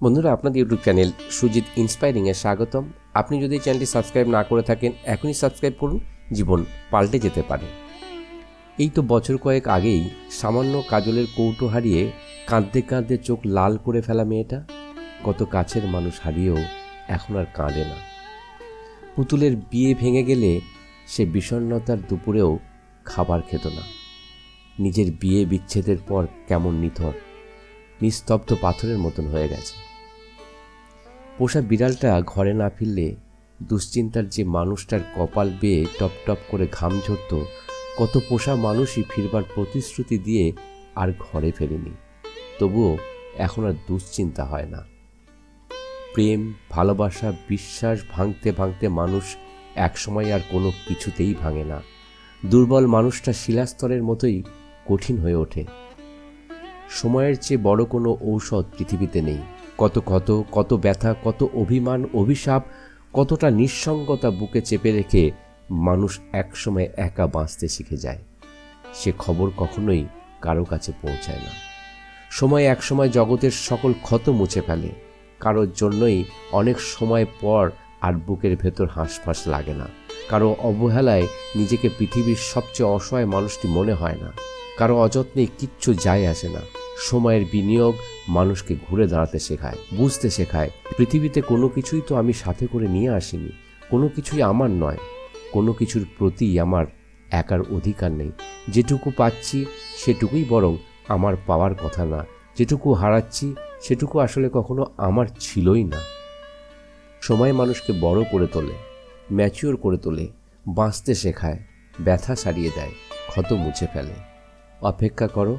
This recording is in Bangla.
বন্ধুরা, আপনাদের ইউটিউব চ্যানেল সুজিত ইন্সপায়ারিংয়ে স্বাগতম। আপনি যদি চ্যানেলটি সাবস্ক্রাইব না করে থাকেন, এখনই সাবস্ক্রাইব করুন, জীবন পাল্টে যেতে পারে। এই তো বছর কয়েক আগেই সামান্য কাজলের কৌটো হারিয়ে কাঁদতে কাঁদতে চোখ লাল করে ফেলা মেয়েটা। কত কাছের মানুষ হারিয়েও এখন আর কাঁদে না। পুতুলের বিয়ে ভেঙে গেলে সে বিষণ্ণতার দুপুরেও খাবার খেত না। নিজের বিয়ে বিচ্ছেদের পর কেমন নিথর। নিস্তব্ধ পাথরের মতন হয়ে গেছে। পোষা বিড়ালটা ঘরে না ফিরলে দুশ্চিন্তার যে মানুষটার কপাল বেয়ে টপ টপ করে ঘাম ঝরত, কত পোষা মানুষই ফিরবার প্রতিশ্রুতি দিয়ে আর ঘরে ফেরেনি। তবুও এখন আর দুশ্চিন্তা হয় না। প্রেম, ভালোবাসা, বিশ্বাস ভাঙতে ভাঙতে মানুষ একসময় আর কোনো কিছুতেই ভাঙে না। দুর্বল মানুষটা শিলাস্তরের মতোই কঠিন হয়ে ওঠে। সময়ের চেয়ে বড় কোনো ঔষধ পৃথিবীতে নেই। কত কত কত ব্যথা, কত অভিমান, অভিশাপ, কতটা নিঃসঙ্গতা বুকে চেপে রেখে মানুষ একসময় একা বাঁচতে শিখে যায়। সে খবর কখনোই কারও কাছে পৌঁছায় না। সময় একসময় জগতের সকল ক্ষত মুছে ফেলে। কারোর জন্যই অনেক সময় পর আর বুকের ভেতর হাঁসফাঁস লাগে না। কারও অবহেলায় নিজেকে পৃথিবীর সবচেয়ে অসহায় মানুষটি মনে হয় না। কারও অযত্নে কিচ্ছু যায় আসে না। সময়ের বিনিয়োগ মানুষকে ঘুরে দাঁড়াতে শেখায়, বুঝতে শেখায়। পৃথিবীতে কোনো কিছুই তো আমি সাথে করে নিয়ে আসিনি। কোনো কিছুই আমার নয়। কোনো কিছুর প্রতি আমার একার অধিকার নেই। যেটুকু পাচ্ছি সেটুকুই বরং আমার পাওয়ার কথা না। যেটুকু হারাচ্ছি সেটুকু আসলে কখনো আমার ছিলই না। সময় মানুষকে বড় করে তোলে ম্যাচিওর করে তোলে, বাঁচতে শেখায়, ব্যথা সারিয়ে দেয়, ক্ষত মুছে ফেলে। অপেক্ষা করো